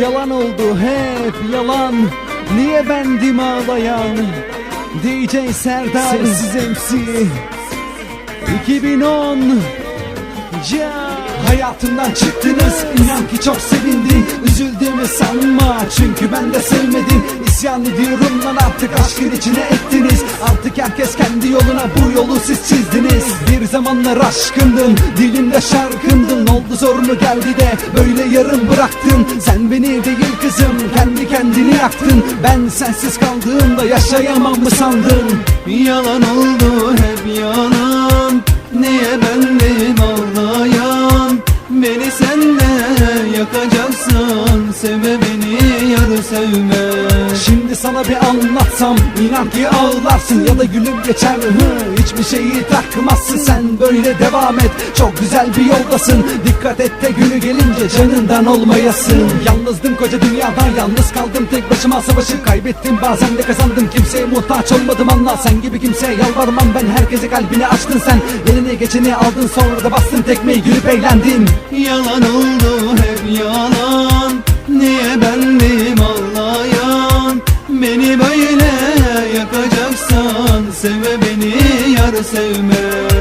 Yalan oldu hep yalan. Niye bendim ağlayan? DJ Serdar Sessiz MC 2010 Ya. Hayatımdan çıktınız inan ki çok sevindim. Üzüldüğümü sanma çünkü ben de sevmedim. İsyan ediyorum lan artık aşkın içine ettiniz. Artık herkes kendi yoluna bu yolu siz çizdiniz. Bir zamanlar aşkındın dilimde şarkındın zor mu geldi de böyle yarım bıraktın. Sen beni değil kızım kendi kendini yaktın. Ben sensiz kaldığımda yaşayamam mı sandın? Yalan oldu hep yalan. Niye bendim ağlayan? Beni sen de yakacaksan Sevme beni yar sevme Şimdi sana bir anlatsam inan ki ağlarsın. Ya da gülüm geçer. Hı, Hiçbir şeyi takmazsın. Sen böyle devam et. Çok güzel bir yoldasın. Dikkat et de günü gelince canından olmayasın. Yalnızdım koca dünyadan. Yalnız kaldım tek başıma. Savaşı kaybettim. Bazen de kazandım. Kimseye muhtaç olmadım anla. Sen gibi kimseye yalvarmam. Ben Herkese kalbini açtın sen. Elini geçeni aldın. Sonra da bastın tekmeyi. Gülüp eğlendin. Yalan oldu. Hep yalan Beni